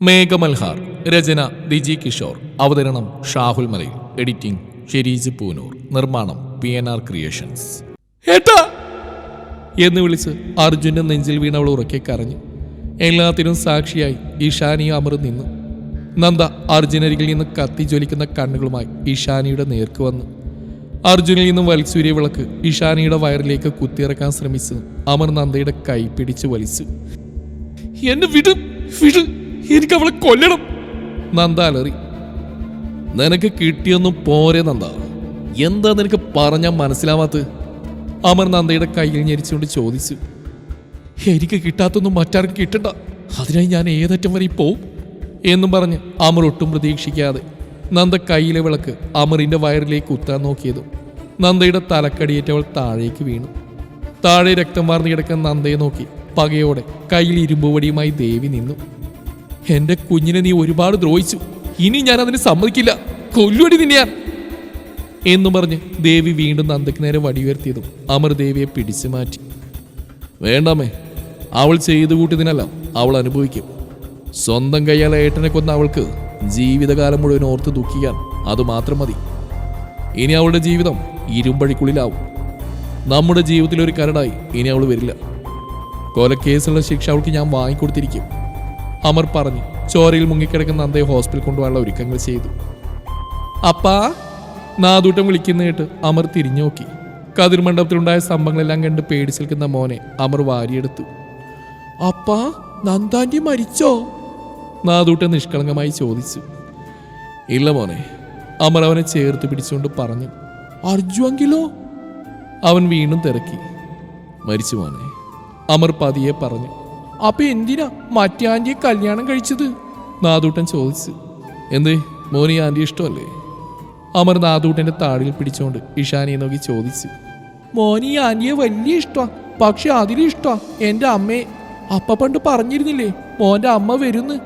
മേഘമൽഹാർ രചന ദിജി കിഷോർ അവതരണം ഷാഹുൽ മലയിൽ എഡിറ്റിംഗ് ഷെരീജ് പൂനൂർ നിർമ്മാണം പി എൻ ആർ ക്രിയേഷൻസ്. എന്ന് വിളിച്ച് അർജുന്റെ നെഞ്ചിൽ വീണ അവൾ ഉറക്കെ കരഞ്ഞു. എല്ലാത്തിനും സാക്ഷിയായി ഈഷാനിയും അമർ നിന്നു നന്ദ അർജുനരികിൽ നിന്ന് കത്തി ജ്വലിക്കുന്ന കണ്ണുകളുമായി ഈഷാനിയുടെ നേർക്ക് വന്നു. അർജുനിൽ നിന്നും വലിച്ചൂരിയ വിളക്ക് ഇഷാനിയുടെ വയറിലേക്ക് കുത്തിയിറക്കാൻ ശ്രമിച്ചു അമർ നന്ദയുടെ കൈ പിടിച്ചു വലിച്ചു. എന്നെ വിട് വിട് എനിക്ക് അവളെ കൊല്ലണം. നന്ദ അലറി നിനക്ക് കിട്ടിയൊന്നും പോരെ നന്ദ. എന്താ നിനക്ക് പറഞ്ഞാൽ മനസ്സിലാവാത്ത അമർ നന്ദയുടെ കയ്യിൽ ഞരിച്ചുകൊണ്ട് ചോദിച്ചു. എനിക്ക് കിട്ടാത്തൊന്നും മറ്റാർക്കും കിട്ടണ്ട. അതിനായി ഞാൻ ഏതറ്റം വരെ പോവും? എന്നും പറഞ്ഞ് അമർ ഒട്ടും പ്രതീക്ഷിക്കാതെ നന്ദ കയ്യിലെ വിളക്ക് അമറിന്റെ വയറിലേക്ക് കുത്താൻ നോക്കിയതും നന്ദയുടെ തലക്കടിയേറ്റവൾ താഴേക്ക് വീണു. താഴെ രക്തം വാർന്നു കിടക്കുന്ന നന്ദയെ നോക്കി പകയോടെ കയ്യിൽ ഇരുമ്പുവടിയുമായി ദേവി നിന്നു. എന്റെ കുഞ്ഞിനെ നീ ഒരുപാട് ദ്രോഹിച്ചു. ഇനി ഞാൻ അതിന് സമ്മതിക്കില്ല. കൊല്ലുവടി നിന്നെയാ എന്നും പറഞ്ഞ് ദേവി വീണ്ടും നന്ദയ്ക്ക് നേരെ വടിയുയർത്തിയതും അമർ ദേവിയെ പിടിച്ചു മാറ്റി. വേണ്ടമ്മേ അവൾ ചെയ്തു കൂട്ടിയതിനല്ല അവൾ അനുഭവിക്കും. സ്വന്തം കയ്യാൽ ഏട്ടനെ കൊന്ന അവൾക്ക് ജീവിതകാലം മുഴുവൻ ഓർത്ത് ദുഃഖിക്കാൻ അത് മാത്രം മതി. ഇനി അവളുടെ ജീവിതം ഇരുമ്പഴിക്കുള്ളിലാവും. നമ്മുടെ ജീവിതത്തിലൊരു കരടായി ഇനി അവൾ വരില്ല. കൊലക്കേസുള്ള ശിക്ഷ അവൾക്ക് ഞാൻ വാങ്ങിക്കൊടുത്തിരിക്കും. അമർ പറഞ്ഞു ചോരയിൽ മുങ്ങിക്കിടക്കുന്ന നന്ദയെ ഹോസ്പിറ്റൽ കൊണ്ടുപോകാനുള്ള ഒരുക്കങ്ങൾ ചെയ്തു. അപ്പാ? നാദൂട്ടം വിളിക്കുന്ന കേട്ട് അമർ തിരിഞ്ഞു നോക്കി കതിർ മണ്ഡപത്തിലുണ്ടായ സംഭവങ്ങളെല്ലാം കണ്ട് പേടിച്ചിരിക്കുന്ന മോനെ അമർ വാരിയെടുത്തു. അപ്പാ നന്ദാന്റി മരിച്ചോ? നാദൂട്ടൻ നിഷ്കളങ്കമായി ചോദിച്ചു. ഇല്ല മോനെ അമർ അവനെ ചേർത്ത് പിടിച്ചുകൊണ്ട് പറഞ്ഞു. അർജുവെങ്കിലോ അവൻ വീണ്ടും തിരക്കി. മരിച്ചു മോനെ അമർ പതിയെ പറഞ്ഞു. അപ്പൊ എന്തിനാ മറ്റേ ആന്റിയെ കല്യാണം കഴിച്ചത്? നാദൂട്ടൻ ചോദിച്ചു. എന്തേ? മോനി ആന്റി ഇഷ്ടമല്ലേ? അമർ നാദൂട്ടന്റെ താടിയിൽ പിടിച്ചുകൊണ്ട് ഇഷാനിയെ നോക്കി ചോദിച്ചു. മോനി ആന്റിയെ വലിയ ഇഷ്ടമാ പക്ഷെ അതിലും ഇഷ്ടമാ എന്റെ അമ്മയെ. അപ്പ പണ്ട് പറഞ്ഞിരുന്നില്ലേ മോന്റെ അമ്മ വരുന്ന്?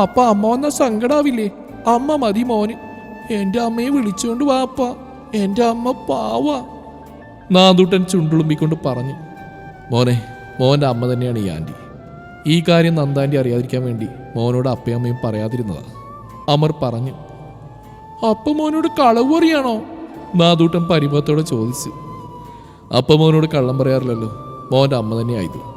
അപ്പ അമ്മ വന്ന സങ്കടാവില്ലേ? അമ്മ മതി മോന്. എന്റെ അമ്മയെ വിളിച്ചുകൊണ്ട് വാപ്പ എന്റെ അമ്മ പാവ. നാദൂട്ടൻ ചുണ്ടുളുമ്പിക്കൊണ്ട് പറഞ്ഞു. മോനെ മോന്റെ അമ്മ തന്നെയാണ് ഈ ആന്റി ഈ കാര്യം നന്ദാന്റെ അറിയാതിരിക്കാൻ വേണ്ടി മോനോട് അപ്പയമ്മയും പറയാതിരുന്നതാ. അമർ പറഞ്ഞു അപ്പ മോനോട് കളവ് പറയാണോ? നാദൂട്ടൻ പരിഭവത്തോടെ ചോദിച്ചു. അപ്പ മോനോട് കള്ളം പറയാറില്ലല്ലോ മോന്റെ അമ്മ തന്നെ ആയത്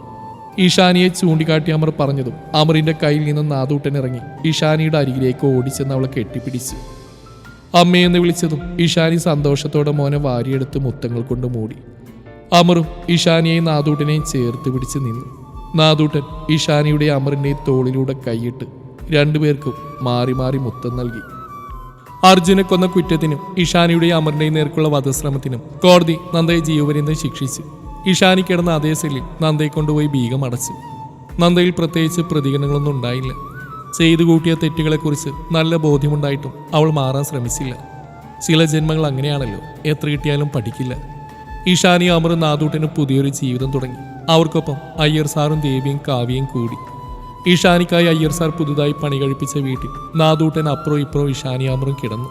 ഇഷാനിയെ ചൂണ്ടിക്കാട്ടി അമർ പറഞ്ഞതും അമറിന്റെ കയ്യിൽ നിന്ന് നാദൂട്ടൻ ഇറങ്ങി ഇഷാനിയുടെ അരികിലേക്ക് ഓടിച്ചെന്ന് അവളെ കെട്ടിപ്പിടിച്ചു. അമ്മയെന്ന് വിളിച്ചതും ഇഷാനി സന്തോഷത്തോടെ മോനെ വാരിയെടുത്ത് മുത്തങ്ങൾ കൊണ്ട് മൂടി. അമറും ഇഷാനിയെയും നാദൂട്ടനെയും ചേർത്ത് പിടിച്ച് നിന്നു. നാദൂട്ടൻ ഈശാനിയുടെ അമറിനെ തോളിലൂടെ കൈയിട്ട് രണ്ടുപേർക്കും മാറി മാറി മുത്തം നൽകി. അർജുനെ കൊന്ന കുറ്റത്തിനും ഇഷാനിയുടെ അമറിനെ നേർക്കുള്ള വധശ്രമത്തിനും കോടതി നന്ദയെ ജീവപര്യന്തം ശിക്ഷിച്ചു. ഇഷാനി കിടന്ന അതേ സെല്ലിൽ നന്ദയെ കൊണ്ടുപോയി ബീഗം അടച്ചു. നന്ദയിൽ പ്രത്യേകിച്ച് പ്രതികരണങ്ങളൊന്നും ഉണ്ടായില്ല. ചെയ്തു കൂട്ടിയ തെറ്റുകളെക്കുറിച്ച് നല്ല ബോധ്യമുണ്ടായിട്ടും അവൾ മാറാൻ ശ്രമിച്ചില്ല. ചില ജന്മങ്ങൾ അങ്ങനെയാണല്ലോ എത്ര കിട്ടിയാലും പഠിക്കില്ല. ഇഷാനി അമർ നാദൂട്ടിന് പുതിയൊരു ജീവിതം തുടങ്ങി. അവർക്കൊപ്പം അയ്യർ സാറും ദേവിയും കാവ്യയും കൂടി. ഇഷാനിക്കായി അയ്യർ സാർ പുതുതായി പണി കഴിപ്പിച്ച വീട്ടിൽ നാദൂട്ടൻ അപ്പുറം ഇപ്പുറവും ഇഷാനിയാമറും കിടന്നു.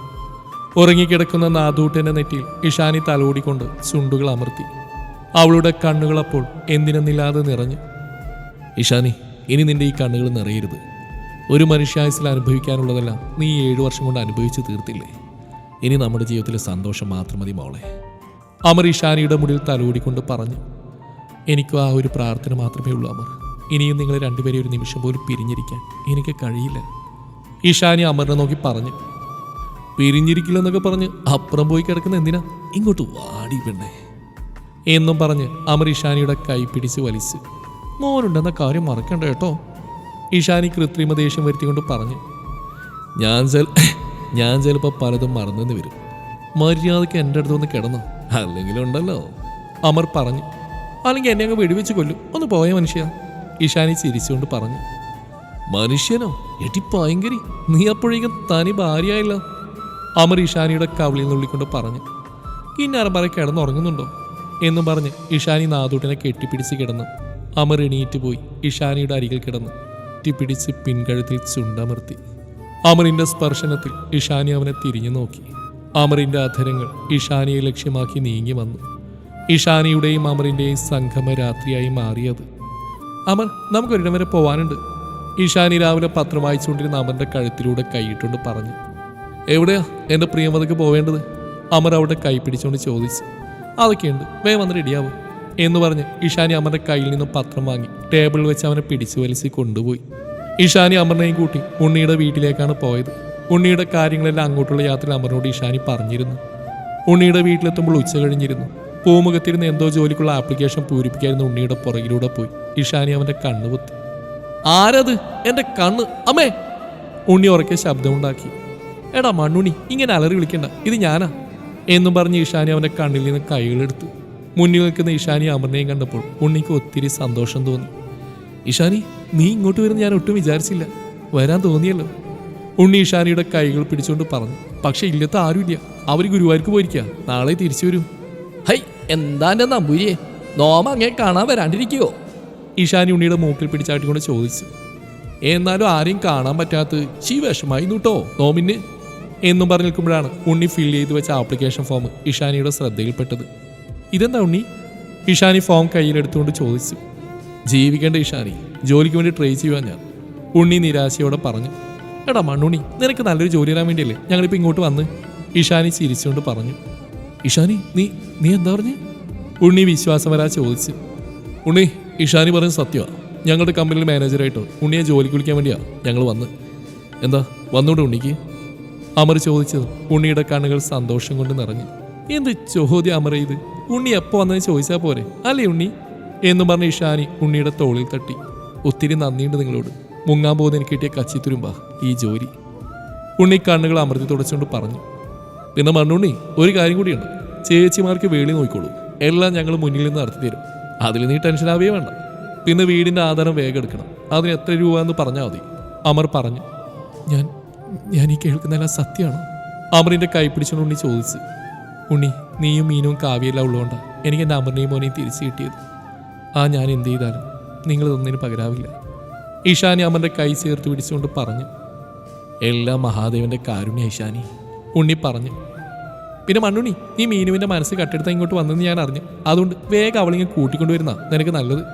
ഉറങ്ങിക്കിടക്കുന്ന നാദൂട്ടന്റെ നെറ്റിയിൽ ഇഷാനി തലോടിക്കൊണ്ട് ചുണ്ടുകൾ അമർത്തി. അവളുടെ കണ്ണുകൾ അപ്പോൾ എന്തിനെന്നില്ലാതെ നിറഞ്ഞു. ഇഷാനി ഇനി നിന്റെ ഈ കണ്ണുകൾ നിറയരുത്. ഒരു മനുഷ്യായുസിൽ അനുഭവിക്കാനുള്ളതെല്ലാം നീ ഏഴു വർഷം കൊണ്ട് അനുഭവിച്ചു തീർത്തില്ലേ? ഇനി നമ്മുടെ ജീവിതത്തിലെ സന്തോഷം മാത്രം മതി മോളെ. അമർ ഇഷാനിയുടെ മുടിയിൽ തലോടിക്കൊണ്ട് പറഞ്ഞു. എനിക്കും ആ ഒരു പ്രാർത്ഥന മാത്രമേ ഉള്ളൂ അമർ. ഇനിയും നിങ്ങൾ രണ്ടുപേരെ ഒരു നിമിഷം പോലും പിരിഞ്ഞിരിക്കാൻ എനിക്ക് കഴിയില്ല. ഈശാനി അമറിനെ നോക്കി പറഞ്ഞു. പിരിഞ്ഞിരിക്കില്ലെന്നൊക്കെ പറഞ്ഞ് അപ്പുറം പോയി കിടക്കുന്ന എന്തിനാ? ഇങ്ങോട്ട് വാടി പെണ്ണേ. എന്നും പറഞ്ഞ് അമർ ഇഷാനിയുടെ കൈ പിടിച്ച് വലിച്ച്. മോനുണ്ടെന്ന കാര്യം മറക്കണ്ട കേട്ടോ. ഇഷാനി കൃത്രിമ ദേഷ്യം വരുത്തിക്കൊണ്ട് പറഞ്ഞു. ഞാൻ ചെൽ ഞാൻ ചിലപ്പോൾ പലതും മറന്നെന്ന് വരും. മര്യാദയ്ക്ക് എന്റെ അടുത്ത് വന്ന് കിടന്നു. അല്ലെങ്കിലുണ്ടല്ലോ. അമർ പറഞ്ഞു. അല്ലെങ്കിൽ എന്നെ അങ്ങ് വെടിവെച്ച് കൊല്ലും. ഒന്ന് പോയ മനുഷ്യ. ഇഷാനി ചിരിച്ചുകൊണ്ട് പറഞ്ഞു. മനുഷ്യനോ? എടി ഭയങ്കരി. നീ അപ്പോഴേക്കും തനി ഭാര്യയായില്ല. അമർ ഇഷാനിയുടെ കവിളിൽ നുള്ളിക്കൊണ്ട് പറഞ്ഞു. കിന്നാരമ്പറ കിടന്നുറങ്ങുന്നുണ്ടോ എന്നും പറഞ്ഞ് ഇഷാനി നാദൂട്ടിനെ കെട്ടിപ്പിടിച്ച് കിടന്നു. അമർ എണീറ്റ് പോയി. ഇഷാനിയുടെ അരികിൽ കിടന്ന്. കെട്ടിപ്പിടിച്ച് പിൻകഴുത്തിൽ ചുണ്ടമർത്തി. അമറിന്റെ സ്പർശനത്തിൽ ഇഷാനി അവനെ തിരിഞ്ഞു നോക്കി. അമറിന്റെ അധരങ്ങൾ ഇഷാനിയെ ലക്ഷ്യമാക്കി നീങ്ങി വന്നു. ഇഷാനിയുടെയും അമറിന്റെയും സംഗമ രാത്രിയായി മാറിയത്. അമർ നമുക്കൊരിടം വരെ പോവാനുണ്ട്. ഇഷാനി രാവിലെ പത്രം വായിച്ചുകൊണ്ടിരുന്ന അമറിന്റെ കഴുത്തിലൂടെ കൈയിട്ടുകൊണ്ട് പറഞ്ഞു. എവിടെയാ? എന്റെ പ്രിയമതയ്ക്ക് പോവേണ്ടത്? അമർ അവിടെ കൈ പിടിച്ചുകൊണ്ട് ചോദിച്ചു. അതൊക്കെയുണ്ട്. വേഗം വന്ന് റെഡിയാവും. എന്ന് പറഞ്ഞ് ഇഷാനി അമറിന്റെ കയ്യിൽ നിന്നും പത്രം വാങ്ങി ടേബിളിൽ വെച്ച് അവനെ പിടിച്ചു വലിച്ച് കൊണ്ടുപോയി. ഇഷാനി അമറിനെയും കൂട്ടി ഉണ്ണിയുടെ വീട്ടിലേക്കാണ് പോയത്. ഉണ്ണിയുടെ കാര്യങ്ങളെല്ലാം അങ്ങോട്ടുള്ള യാത്രയിൽ അമറിനോട് ഇഷാനി പറഞ്ഞിരുന്നു. ഉണ്ണിയുടെ വീട്ടിലെത്തുമ്പോൾ ഉച്ച കഴിഞ്ഞിരുന്നു. പൂമുഖത്തിരുന്ന് എന്തോ ജോലിക്കുള്ള ആപ്ലിക്കേഷൻ പൂരിപ്പിക്കായിരുന്നു ഉണ്ണിയുടെ പുറകിലൂടെ പോയി. ഇഷാനി അവന്റെ കണ്ണ് പൊത്തി ആരത്? എന്റെ കണ്ണ്. അമ്മേ! ഉണ്ണി ഉറക്കെ ശബ്ദമുണ്ടാക്കി. എടാ മണ്ണുണി ഇങ്ങനെ അലറി വിളിക്കണ്ട. ഇത് ഞാനാ. എന്നും പറഞ്ഞ് ഇഷാനി അവന്റെ കണ്ണിൽ നിന്ന് കൈകളെടുത്തു മുന്നിൽ നിൽക്കുന്ന ഇഷാനി അമറിനെയും കണ്ടപ്പോൾ ഉണ്ണിക്ക് ഒത്തിരി സന്തോഷം തോന്നി. ഇഷാനി നീ ഇങ്ങോട്ട് വരുന്ന ഞാൻ ഒട്ടും വിചാരിച്ചില്ല. വരാൻ തോന്നിയല്ലോ. ഉണ്ണി ഇഷാനിയുടെ കൈകൾ പിടിച്ചുകൊണ്ട് പറഞ്ഞു. പക്ഷെ ഇല്ലത്തെ ആരുമില്ല. അവർ ഗുരുവായൂർക്ക് പോയിരിക്കുക നാളെ തിരിച്ചു വരും. ഹൈ എന്താ എന്റെ നമ്പൂരിയെ? നോമ അങ്ങേ കാണാൻ വരാണ്ടിരിക്കുവോ? ഇഷാനി ഉണ്ണിയുടെ മൂക്കിൽ പിടിച്ചാട്ടിക്കൊണ്ട് ചോദിച്ചു. എന്നാലും ആരെയും കാണാൻ പറ്റാത്ത ചീ വിഷമായി നൂട്ടോ നോമിന്? എന്നും പറഞ്ഞു നിൽക്കുമ്പോഴാണ് ഉണ്ണി ഫിൽ ചെയ്ത് വെച്ച ആപ്ലിക്കേഷൻ ഫോം ഇഷാനിയുടെ ശ്രദ്ധയിൽപ്പെട്ടത്. ഇതെന്താ ഉണ്ണി? ഇഷാനി ഫോം കയ്യിലെടുത്തുകൊണ്ട് ചോദിച്ചു. ജീവിക്കേണ്ട ഇഷാനി ജോലിക്ക് വേണ്ടി ട്രൈ ചെയ്യുവാൻ ഞാൻ. ഉണ്ണി നിരാശയോടെ പറഞ്ഞു. എടാ മണ്ണുണ്ണി നിനക്ക് നല്ലൊരു ജോലി തരാൻ വേണ്ടിയല്ലേ ഞങ്ങളിപ്പോൾ ഇങ്ങോട്ട് വന്ന്? ഇഷാനി ചിരിച്ചുകൊണ്ട് പറഞ്ഞു. ഇഷാനി നീ നീ എന്താ പറഞ്ഞു? ഉണ്ണി വിശ്വാസം വരാ ചോദിച്ചു. ഉണ്ണി ഇഷാനി പറഞ്ഞ സത്യമാണ് ഞങ്ങളുടെ കമ്പനിയിൽ മാനേജറായിട്ടോ ഉണ്ണിയെ ജോലിക്ക് വിളിക്കാൻ വേണ്ടിയാ ഞങ്ങൾ വന്ന്. എന്താ വന്നൂടെ ഉണ്ണിക്ക്? അമർ ചോദിച്ചത് ഉണ്ണിയുടെ കണ്ണുകൾ സന്തോഷം കൊണ്ട് നിറഞ്ഞു. എന്ത് ചോദ്യം അമർ ഇത്? ഉണ്ണി എപ്പോ വന്നതെന്ന് ചോദിച്ചാൽ പോരെ അല്ലേ ഉണ്ണി? എന്ന് പറഞ്ഞ് ഇഷാനി ഉണ്ണിയുടെ തോളിൽ തട്ടി. ഒത്തിരി നന്ദിയുണ്ട് നിങ്ങളോട്. മുങ്ങാൻ പോകുന്ന എനിക്ക് കിട്ടിയ കച്ചിത്തുരുമ്പ ഈ ജോലി. ഉണ്ണി കണ്ണുകൾ അമൃതി തുടച്ചുകൊണ്ട് പറഞ്ഞു. പിന്നെ മണ്ണുണ്ണി ഒരു കാര്യം കൂടിയുണ്ട്. ചേച്ചിമാർക്ക് വേളി നോക്കിക്കോളൂ. എല്ലാം ഞങ്ങൾ മുന്നിൽ നിന്ന് നടത്തി തരും. അതിൽ നീ ടെൻഷൻ ആവുകയേ വേണ്ട. പിന്നെ വീടിന്റെ ആധാരം വേഗം എടുക്കണം. അതിന് എത്ര രൂപ എന്ന് പറഞ്ഞാൽ മതി. അമർ പറഞ്ഞു. ഞാൻ ഞാൻ ഈ കേൾക്കുന്നതെല്ലാം സത്യമാണ്? അമറിന്റെ കൈ പിടിച്ചുകൊണ്ട് ഉണ്ണി ചോദിച്ചു. ഉണ്ണി നീയും മീനും കാവ്യെല്ലാം ഉള്ളതുകൊണ്ടാണ് എനിക്ക് എന്റെ അമറിനെയും മോനെയും തിരിച്ചു കിട്ടിയത്. ആ ഞാൻ എന്ത് ചെയ്താലും നിങ്ങൾ ഒന്നിനും പകരാവില്ല. ഇഷാനി അമറിന്റെ കൈ ചേർത്ത് പിടിച്ചുകൊണ്ട് പറഞ്ഞു. എല്ലാം മഹാദേവന്റെ കാരുണ്യ ഈശാനി ഉണ്ണി പറഞ്ഞു. പിന്നെ മണ്ണുണി നീ മീനുവിന്റെ മനസ്സ് കട്ടെടുത്ത ഇങ്ങോട്ട് വന്നെന്ന് ഞാൻ അറിഞ്ഞു. അതുകൊണ്ട് വേഗം അവളിങ്ങനെ കൂട്ടിക്കൊണ്ടുവരുന്ന. നിനക്ക് നല്ലത്.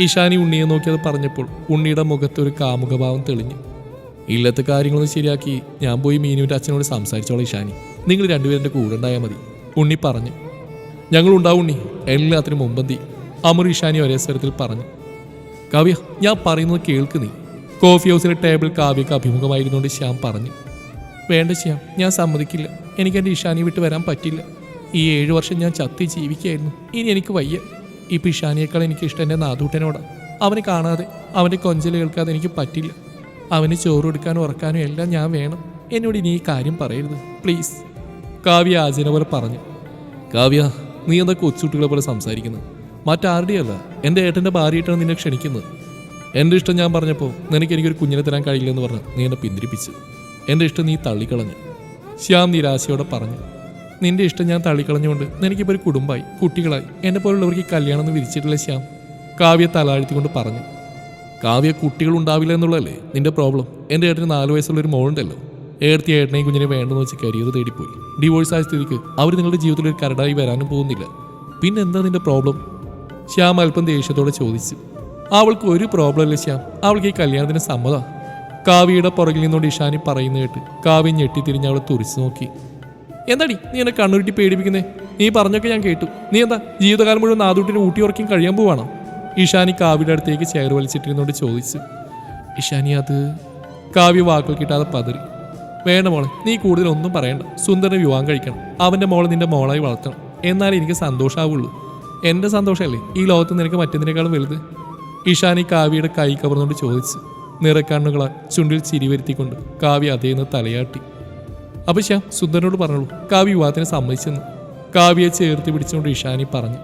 ഈശാനി ഉണ്ണിയെ നോക്കിയത് പറഞ്ഞപ്പോൾ ഉണ്ണിയുടെ മുഖത്ത് ഒരു കാമുകഭാവം തെളിഞ്ഞു. ഇല്ലത്തെ കാര്യങ്ങളൊന്നും ശരിയാക്കി ഞാൻ പോയി മീനുവിന്റെ അച്ഛനോട് സംസാരിച്ചോളാം ഈശാനി നിങ്ങൾ രണ്ടുപേരും കൂടെ ഉണ്ടായാൽ മതി. ഉണ്ണി പറഞ്ഞു. ഞങ്ങൾ ഉണ്ടാവും ഉണ്ണി. എല്ലാത്തിനും മുമ്പന്തി. അമർ ഈശാനി ഒരേ സ്വരത്തിൽ പറഞ്ഞു. കാവ്യ ഞാൻ പറയുന്നത് കേൾക്ക് നീ. കോഫി ഹൗസിലെ ടേബിൾ കാവ്യക്ക് അഭിമുഖമായിരുന്നുകൊണ്ട് ശ്യാം പറഞ്ഞു. വേണ്ട ശ്യാം ഞാൻ സമ്മതിക്കില്ല. എനിക്ക് എന്റെ ഇഷാനി വിട്ട് വരാൻ പറ്റില്ല. ഈ ഏഴു വർഷം ഞാൻ ചത്തി ജീവിക്കായിരുന്നു. ഇനി എനിക്ക് വയ്യ. ഇപ്പം ഇഷാനിയേക്കാൾ എനിക്ക് ഇഷ്ടം എന്റെ നാദൂട്ടനോടാണ് അവനെ കാണാതെ അവന്റെ കൊഞ്ചൽ കേൾക്കാതെ എനിക്ക് പറ്റില്ല. അവന് ചോറ് കൊടുക്കാനും ഉറക്കാനും എല്ലാം ഞാൻ വേണം. എന്നോട് ഇനി ഈ കാര്യം പറയരുത്. പ്ലീസ്. കാവ്യ ആചന പോലെ പറഞ്ഞു. കാവ്യ നീ എന്താ കൊച്ചുകുട്ടികളെ പോലെ സംസാരിക്കുന്നത് മറ്റാരുടെയല്ല. എന്റെ ഏട്ടന്റെ ഭാര്യയായിട്ടാണ് നിന്നെ ക്ഷണിക്കുന്നത്. എന്റെ ഇഷ്ടം ഞാൻ പറഞ്ഞപ്പോൾ നിനക്ക് എനിക്കൊരു കുഞ്ഞിനെ തരാൻ കഴിയില്ലെന്ന് പറഞ്ഞ് നീ എന്നെ പിന്തിരിപ്പിച്ചു. എന്റെ ഇഷ്ടം നീ തള്ളിക്കളഞ്ഞു. ശ്യാം നിരാശയോടെ പറഞ്ഞു നിന്റെ ഇഷ്ടം ഞാൻ തള്ളിക്കളഞ്ഞുകൊണ്ട് എനിക്കിപ്പോൾ ഒരു കുടുംബമായി കുട്ടികളായി എന്നെ പോലുള്ളവർക്ക് കല്യാണം ഒന്നും വിധിച്ചിട്ടില്ല ശ്യാം? കാവ്യ തലാഴ്ത്തിക്കൊണ്ട് പറഞ്ഞു കാവ്യ കുട്ടികൾ ഉണ്ടാവില്ല എന്നുള്ളതല്ലേ നിന്റെ പ്രോബ്ലം? എന്റെ ഏട്ടന് നാല് വയസ്സുള്ള ഒരു മോളുണ്ടല്ലോ. ഏർത്തി ഏട്ടനെയും കുഞ്ഞിനെ വേണ്ടെന്ന് വെച്ച് കരിയർ തേടിപ്പോയി. ഡിവോഴ്സ് ആയ സ്ഥിതിക്ക് അവർ നിങ്ങളുടെ ജീവിതത്തിൽ ഒരു കരടായി വരാനും പോകുന്നില്ല. പിന്നെ എന്താ നിന്റെ പ്രോബ്ലം? ശ്യാം അല്പം ദേഷ്യത്തോടെ ചോദിച്ചു അവൾക്ക് ഒരു പ്രോബ്ലം ഇല്ല ശ്യാം. അവൾക്ക് ഈ കല്യാണത്തിന് സമ്മത കാവ്യയുടെ പുറകിൽ നിന്നോട് ഇഷാനി പറയുന്നു കേട്ട് കാവ്യ ഞെട്ടിത്തിരിഞ്ഞ് അവളെ തുറിച്ചു നോക്കി. എന്താടി നീ എന്നെ കണ്ണുരുട്ടി പേടിപ്പിക്കുന്നേ? നീ പറഞ്ഞൊക്കെ ഞാൻ കേട്ടു. നീ എന്താ ജീവിതകാലം മുഴുവൻ നാദൂട്ടിന് ഊട്ടി ഉറക്കും കഴിയാൻ പോവാണോ? ഇഷാനി കാവ്യയുടെ അടുത്തേക്ക് ചേർ വലിച്ചിട്ടിരുന്നോട് ചോദിച്ചു. ഇഷാനി അത് കാവ്യ വാക്കുകൾ കിട്ടാതെ പതറി. വേണ്ട മോളെ നീ കൂടുതൽ ഒന്നും പറയണ്ട. സുന്ദരനെ വിവാഹം കഴിക്കണം. അവന്റെ മോളെ നിന്റെ മോളായി വളർത്തണം. എന്നാലേ എനിക്ക് സന്തോഷമാവുള്ളൂ എന്റെ സന്തോഷമല്ലേ ഈ ലോകത്ത് നിനക്ക് മറ്റെന്തിനേക്കാളും വലുത്? ഇഷാനി കാവ്യയുടെ കൈ കവർന്നുകൊണ്ട് ചോദിച്ചു. നിറക്കണ്ണുകളാൽ ചുണ്ടിൽ ചിരി വരുത്തിക്കൊണ്ട് കാവ്യ അതേന്ന് തലയാട്ടി. അപ്പൊ ശ്യാം സുന്ദരനോട് പറഞ്ഞോളൂ. കാവ്യ വിവാഹത്തിന് സമ്മതിച്ചെന്ന്. കാവ്യയെ ചേർത്ത് പിടിച്ചുകൊണ്ട് ഇഷാനി പറഞ്ഞു.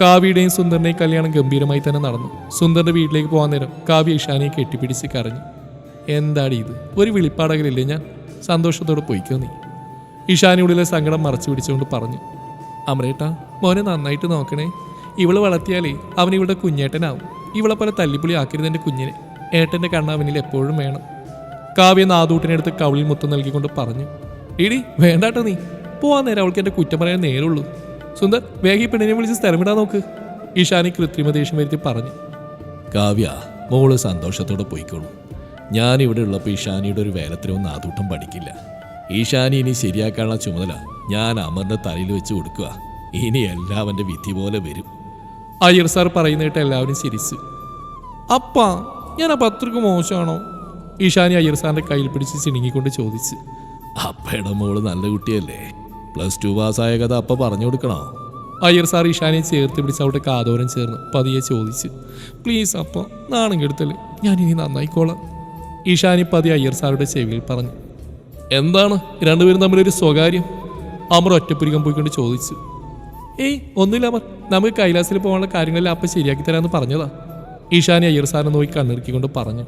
കാവ്യയുടെയും സുന്ദറിന്റെയും കല്യാണം ഗംഭീരമായി തന്നെ നടന്നു. സുന്ദറിന്റെ വീട്ടിലേക്ക് പോകാൻ നേരം കാവ്യ ഇഷാനിയെ കെട്ടിപ്പിടിച്ച് കരഞ്ഞു. എന്താടി ഇത്? ഒരു വിളിപ്പാടകലില്ലേ ഞാൻ? സന്തോഷത്തോടെ പൊയ്ക്കോ നീ. ഇഷാനിയുള്ളിലെ സങ്കടം മറച്ചു പിടിച്ചുകൊണ്ട് പറഞ്ഞു. അമരേട്ടാ മോനെ നന്നായിട്ട് നോക്കണേ. ഇവൾ വളർത്തിയാലേ അവൻ ഇവളുടെ കുഞ്ഞേട്ടനാവും. ഇവളെ പോലെ തല്ലിപ്പുളി ആക്കരുത് എന്റെ കുഞ്ഞിനെ. ഏട്ടന്റെ കണ്ണാവിനിൽ എപ്പോഴും വേണം. കാവ്യ നാദൂട്ടിനെടുത്ത് കവിളിൽ മുത്തം നൽകിക്കൊണ്ട് പറഞ്ഞു ഇടി വേണ്ടാട്ടോ നീ. പോവാൻ നേരം അവൾക്ക് എന്റെ കുറ്റം പറയാൻ നേരുള്ളൂ സുന്ദർ വേഗം പെണ്ണിനെ വിളിച്ച് സ്ഥലമിടാൻ നോക്ക്. ഈശാനി കൃത്രിമ ദേഷ്യം വരുത്തി പറഞ്ഞു കാവ്യ മോൾ സന്തോഷത്തോടെ പോയിക്കോളൂ. ഞാൻ ഇവിടെ ഉള്ളപ്പോൾ ഇഷാനിയുടെ ഒരു വേലത്തിനോ നാദൂട്ടം പഠിക്കില്ല. ഈശാനി ഇനി ശരിയാക്കാനുള്ള ചുമതല ഞാൻ അമറിന്റെ തലയിൽ വെച്ച് കൊടുക്കുക ഇനി എല്ലാം അവന്റെ വിധി പോലെ വരും. അയ്യർ സാർ പറയുന്നതായിട്ട് എല്ലാവരും ചിരിച്ചു. അപ്പാ ഞാൻ ആ പത്രിക മോശമാണോ? ഈശാനി അയ്യർ സാറിന്റെ കയ്യിൽ പിടിച്ച് ചിണുങ്ങിക്കൊണ്ട് ചോദിച്ച്. അപ്പയുടെ മോൾ നല്ല കുട്ടിയല്ലേ. പ്ലസ് ടു പാസ്സായ കഥ അപ്പ പറഞ്ഞു കൊടുക്കണോ? അയ്യർ സാർ ഈശാനിയെ ചേർത്ത് പിടിച്ച് അവിടെ കാതോരം ചേർന്ന് പതിയെ ചോദിച്ച്. പ്ലീസ് അപ്പ നാണം കെടുത്തൽ ഞാൻ ഇനി നന്നായിക്കോളാം. ഈശാനി പതി അയ്യർ സാറുടെ ചെവിയിൽ പറഞ്ഞു. എന്താണ്? രണ്ടുപേരും തമ്മിലൊരു സ്വകാര്യം? അമർ ഒറ്റപ്പുരികം പോയിക്കൊണ്ട് ചോദിച്ചു. ഏയ് ഒന്നുമില്ല അമർ. നമുക്ക് കൈലാസിൽ പോകാനുള്ള കാര്യങ്ങളെല്ലാം അപ്പം ശരിയാക്കി തരാമെന്ന് പറഞ്ഞതാ. ഈശാനി അയ്യർ സാറിനെ നോക്കി കണ്ണിറുക്കിക്കൊണ്ട് പറഞ്ഞു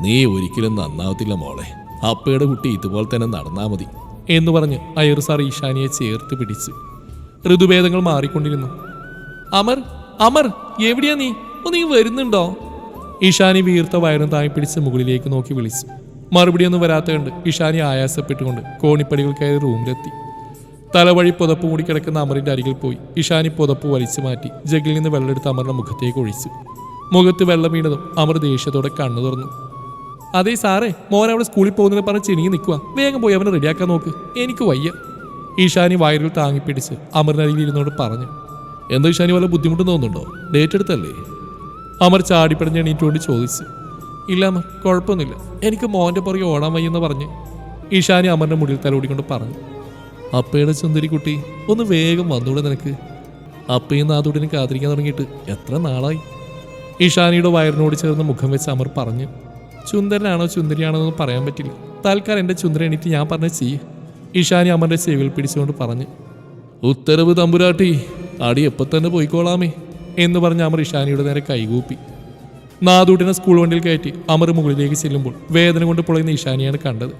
നീ ഒരിക്കലും നന്നാവത്തില്ല മോളെ. അപ്പയുടെ കുട്ടി ഇതുപോലെ തന്നെ നടന്നാ മതി. എന്ന് പറഞ്ഞ് അയ്യർ സാർ ഈശാനിയെ ചേർത്ത് പിടിച്ചു ഋതുഭേദങ്ങൾ മാറിക്കൊണ്ടിരുന്നു. അമർ അമർ എവിടെയാ നീ? ഒന്ന് നീ വരുന്നുണ്ടോ? ഈശാനി വീർത്ത വയറും താങ്ങി പിടിച്ച് മുകളിലേക്ക് നോക്കി വിളിച്ചു. മറുപടിയൊന്നും വരാത്ത കണ്ട് ഈശാനി ആയാസപ്പെട്ടുകൊണ്ട് കോണിപ്പടികൾ കയറി റൂമിലെത്തി. തലവഴി പുതപ്പ് മൂടി കിടക്കുന്ന അമറിന്റെ അരികിൽ പോയി. ഈശാനി പുതപ്പ് വലിച്ചു മാറ്റി ജഗിൽ നിന്ന് വെള്ളമെടുത്ത് അമറിന്റെ മുഖത്തേക്ക് ഒഴിച്ചു. മുഖത്ത് വെള്ളം വീണതും അമർ ദേഷ്യത്തോടെ കണ്ണു തുറന്നു. അതേ സാറേ മോൻ അവിടെ സ്കൂളിൽ പോകുന്നതിന് പറഞ്ഞ് ചിനിങ്ങി നിൽക്കുക വേഗം പോയി അവനെ റെഡിയാക്കാൻ നോക്ക്. എനിക്ക് വയ്യ. ഈശാനി വയറിൽ താങ്ങിപ്പിടിച്ച് അമറിനരികിൽ ഇരുന്നോട് പറഞ്ഞു. എന്താ ഈശാനി വല്ല ബുദ്ധിമുട്ട് തോന്നുന്നുണ്ടോ? ഡേറ്റ് എടുത്തല്ലേ? അമർ ചാടിപ്പടഞ്ഞ് എണീറ്റുകൊണ്ട് ചോദിച്ചു. ഇല്ല അമർ കുഴപ്പമൊന്നുമില്ല. എനിക്ക് മോന്റെ പുറകെ ഓടാൻ വയ്യെന്ന് പറഞ്ഞ്. ഈശാനി അമറിന്റെ മുടിയിൽ തലോടിക്കൊണ്ട് പറഞ്ഞു. അപ്പയുടെ സുന്ദരി കുട്ടി ഒന്ന് വേഗം വന്നൂടെ നിനക്ക്. അപ്പയും നാതൂടിനെ കാത്തിരിക്കാൻ തുടങ്ങിയിട്ട് എത്ര നാളായി? ഈശാനിയുടെ വയറിനോട് ചേർന്ന് മുഖം വെച്ച് അമർ പറഞ്ഞു ചുന്ദരനാണോ ചുന്ദരിയാണോ എന്ന് പറയാൻ പറ്റില്ല. തൽക്കാലം എന്റെ ചുന്ദരൻ എണീറ്റ് ഞാൻ പറഞ്ഞ ചെയ്യ്. ഈഷാനി അമറിന്റെ ചെവിയിൽ പിടിച്ചുകൊണ്ട് പറഞ്ഞു ഉത്തരവ് തമ്പുരാട്ടി അടി എപ്പോൾ തന്നെ പോയിക്കോളാമേ എന്ന് പറഞ്ഞ് അമർ ഇഷാനിയുടെ നേരെ കൈകൂപ്പി. നാദൂട്ടിനെ സ്കൂൾ വണ്ടിയിൽ കയറ്റി അമർ മുകളിലേക്ക് ചെല്ലുമ്പോൾ വേദന കൊണ്ട് പൊളയുന്ന ഇഷാനിയാണ് കണ്ടത്.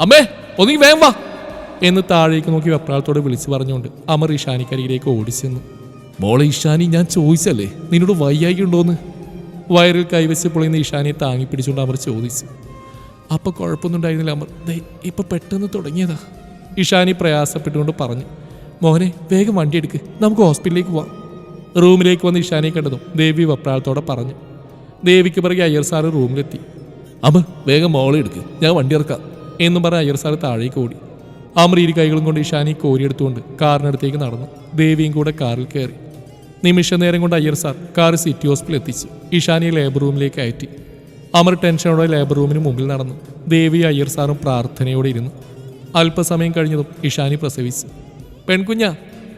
അമ്മേ ഒന്നീ വേം വാ എന്ന് താഴേക്ക് നോക്കി വെപ്രാളത്തോടെ വിളിച്ചു പറഞ്ഞുകൊണ്ട് അമർ ഇഷാനിക്കരികിലേക്ക് ഓടിച്ചെന്നു. മോളെ ഇഷാനി ഞാൻ ചോദിച്ചല്ലേ നിന്നോട് വയ്യായി ഉണ്ടോന്ന് വയറിൽ കൈവച്ച് പൊളിയുന്ന ഇഷാനിയെ താങ്ങി പിടിച്ചുകൊണ്ട് അമർ ചോദിച്ചു. അപ്പൊ കുഴപ്പമൊന്നും ഉണ്ടായിരുന്നില്ല അമർ. ദേ ഇപ്പൊ പെട്ടെന്ന് തുടങ്ങിയതാ. ഇഷാനി പ്രയാസപ്പെട്ടുകൊണ്ട് പറഞ്ഞു മോനെ വേഗം വണ്ടി എടുക്ക്. നമുക്ക് ഹോസ്പിറ്റലിലേക്ക് പോവാം. റൂമിലേക്ക് വന്ന് ഇഷാനെ കണ്ടതും ദേവി വപ്രാളത്തോടെ പറഞ്ഞു. ദേവിക്ക് പിറകെ അയ്യർ സാറ് റൂമിലെത്തി. അമർ വേഗം മോളെ എടുക്ക്. ഞാൻ വണ്ടി ഇറക്കാം. എന്നും പറഞ്ഞ് അയ്യർ സാറ് താഴേക്ക് ഓടി. അമർ ഇരു കൈകളും കൊണ്ട് ഇഷാനി കോരിയെടുത്തുകൊണ്ട് കാറിനടുത്തേക്ക് നടന്നു. ദേവിയും കൂടെ കാറിൽ കയറി. നിമിഷ നേരം കൊണ്ട് Iyer sir car city hospital എത്തിച്ചു. ഇഷാനിയെ ലേബർ റൂമിലേക്ക് അയറ്റി. അമർ ടെൻഷനോടെ ലേബർ റൂമിന് മുമ്പിൽ നടന്നു. ദേവി അയ്യർ സാറും പ്രാർത്ഥനയോടെ ഇരുന്നു. അല്പസമയം കഴിഞ്ഞതും ഇഷാനി പ്രസവിച്ചു. പെൺകുഞ്ഞ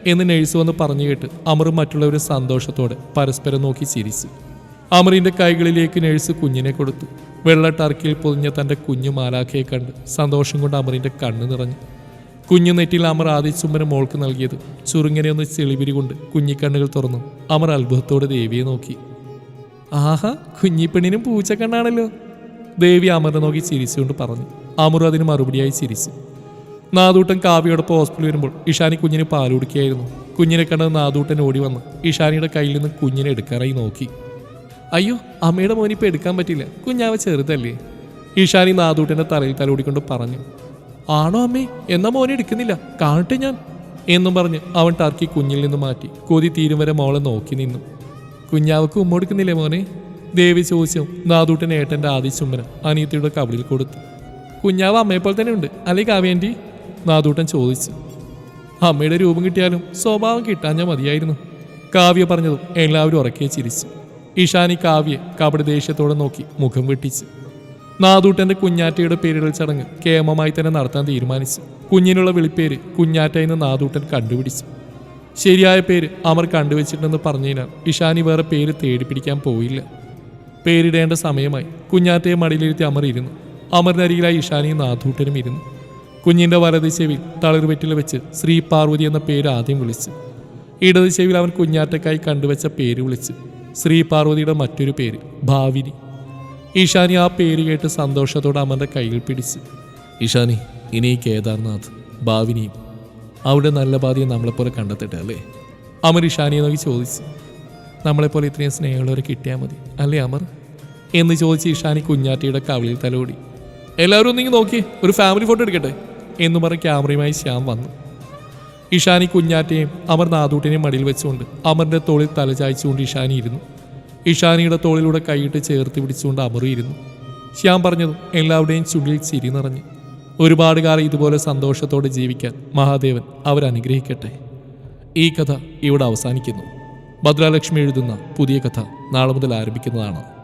എന്ന് നഴ്സ് വന്ന് പറഞ്ഞു കേട്ട് അമറും മറ്റുള്ളവരും സന്തോഷത്തോടെ പരസ്പരം നോക്കി ചിരിച്ചു. അമറിന്റെ കൈകളിലേക്ക് നഴ്സ് കുഞ്ഞിനെ കൊടുത്തു. വെള്ള ടർക്കിയിൽ പൊതിഞ്ഞ തന്റെ കുഞ്ഞു മാലാഖയെ കണ്ട് സന്തോഷം കൊണ്ട് അമറിന്റെ കണ്ണ് നിറഞ്ഞു. കുഞ്ഞു നെറ്റിയിൽ അമർ ആദ്യ ചുമരം മോൾക്ക് നൽകിയത്. ചുറുങ്ങനെ ഒന്ന് ചെളിപിരി കൊണ്ട് കുഞ്ഞിക്കണ്ണുകൾ തുറന്നു. അമർ അത്ഭുതത്തോടെ ദേവിയെ നോക്കി. ആഹാ കുഞ്ഞിപ്പെണ്ണിനും പൂച്ചക്കണ്ണാണല്ലോ. ദേവി അമറിനെ നോക്കി ചിരിച്ചുകൊണ്ട് പറഞ്ഞു. അമർ അതിന് മറുപടിയായി ചിരിച്ചു. നാദൂട്ടൻ കാവ്യയോടൊപ്പം ഹോസ്പിറ്റലിൽ വരുമ്പോൾ ഇഷാനി കുഞ്ഞിന് പാൽ കുടിക്കുകയായിരുന്നു. കുഞ്ഞിനെ കണ്ടത് നാദൂട്ടൻ ഓടി വന്ന് ഇഷാനിയുടെ കയ്യിൽ നിന്ന് കുഞ്ഞിനെ എടുക്കാനായി നോക്കി. അയ്യോ അമ്മയുടെ മോനിപ്പോൾ എടുക്കാൻ പറ്റില്ല. കുഞ്ഞാവ ചെറുതല്ലേ? ഇഷാനി നാദൂട്ടന്റെ തലയിൽ തലോടിക്കൊണ്ട് പറഞ്ഞു. ആണോ അമ്മേ? എന്നാ മോനെ എടുക്കുന്നില്ല. കാണട്ടെ ഞാൻ. എന്നും പറഞ്ഞ് അവൻ ടർക്കി കുഞ്ഞിൽ നിന്ന് മാറ്റി കൊതി തീരും വരെ മോളെ നോക്കി നിന്നു. കുഞ്ഞാവക്ക് ഉമ്മ കൊടുക്കുന്നില്ലേ മോനെ? ദേവി ചോദിച്ചു നാദൂട്ടൻ ഏട്ടന്റെ ആദ്യ ചുംബനം അനിയത്തിയുടെ കവിളിൽ കൊടുത്തു. കുഞ്ഞാവ് അമ്മയെപ്പോലെ തന്നെ ഉണ്ട് അല്ലേ കാവേണ്ടി നാദൂട്ടൻ ചോദിച്ചു. അമ്മയുടെ രൂപം കിട്ടിയാലും സ്വഭാവം കിട്ടാഞ്ഞാൽ മതിയായിരുന്നു. കാവ്യ പറഞ്ഞതും എല്ലാവരും ഉറക്കെ ചിരിച്ചു. ഇഷാനി കാവ്യെ കപട ദേഷ്യത്തോടെ നോക്കി മുഖം വെട്ടിച്ചു. നാദൂട്ടന്റെ കുഞ്ഞാറ്റയുടെ പേരിടൽ ചടങ്ങ് കേമമായി തന്നെ നടത്താൻ തീരുമാനിച്ചു. കുഞ്ഞിനുള്ള വിളിപ്പേര് കുഞ്ഞാറ്റ എന്ന് നാദൂട്ടൻ കണ്ടുപിടിച്ചു. ശരിയായ പേര് അമർ കണ്ടുവച്ചിട്ടുണ്ടെന്ന് പറഞ്ഞതിനാൽ ഇഷാനി വേറെ പേര് തേടി പിടിക്കാൻ പോയില്ല. പേരിടേണ്ട സമയമായി കുഞ്ഞാറ്റയെ മടിയിലിരുത്തി അമർ ഇരുന്നു. അമറിനരികിലായി ഇഷാനിയും നാദൂട്ടനും ഇരുന്നു. കുഞ്ഞിന്റെ വലത് ചെവിയിൽ തളിർവെറ്റിൽ വെച്ച് ശ്രീ പാർവതി എന്ന പേര് ആദ്യം വിളിച്ചു. ഇടത് ചെവിയിൽ അവൻ കുഞ്ഞാറ്റക്കായി കണ്ടുവച്ച പേര് വിളിച്ചു. ശ്രീ പാർവതിയുടെ മറ്റൊരു പേര് ഭാവിനി. ഈശാനി ആ പേര് കേട്ട് സന്തോഷത്തോടെ അമ്മന്റെ കയ്യിൽ പിടിച്ച്. ഈശാനി ഇനി കേദാർനാഥ് ഭാവിനിയും അവിടെ നല്ല ബാധിയെ നമ്മളെപ്പോലെ കണ്ടെത്തട്ടെ അല്ലേ? അമർ ഈശാനിയെ നോക്കി ചോദിച്ചു. നമ്മളെപ്പോലെ ഇത്രയും സ്നേഹമുള്ളവരെ കിട്ടിയാൽ മതി. അല്ലേ അമർ? എന്ന് ചോദിച്ച് ഈശാനി കുഞ്ഞാറ്റിയുടെ കവിളിൽ തലോടി. എല്ലാവരും ഒന്നിങ്ങി നോക്കി ഒരു ഫാമിലി ഫോട്ടോ എടുക്കട്ടെ? എന്ന് പറഞ്ഞ് ക്യാമറയുമായി ശ്യാം വന്നു. ഇഷാനി കുഞ്ഞാറ്റയും അമർ നാദൂട്ടിനെയും മടിയിൽ വെച്ചുകൊണ്ട് അമറിന്റെ തോളിൽ തലചായ്ച്ചുകൊണ്ട് ഇഷാനി ഇരുന്നു. ഇഷാനിയുടെ തോളിലൂടെ കൈയിട്ട് ചേർത്ത് പിടിച്ചുകൊണ്ട് അമറിയിരുന്നു ശ്യാം പറഞ്ഞതും എല്ലാവരുടെയും ചുണ്ടിൽ ചിരി നിറഞ്ഞു. ഒരുപാട് കാലം ഇതുപോലെ സന്തോഷത്തോടെ ജീവിക്കാൻ മഹാദേവൻ അവരനുഗ്രഹിക്കട്ടെ. ഈ കഥ ഇവിടെ അവസാനിക്കുന്നു. ഭദ്രാലക്ഷ്മി എഴുതുന്ന പുതിയ കഥ നാളെ മുതൽ ആരംഭിക്കുന്നതാണ്.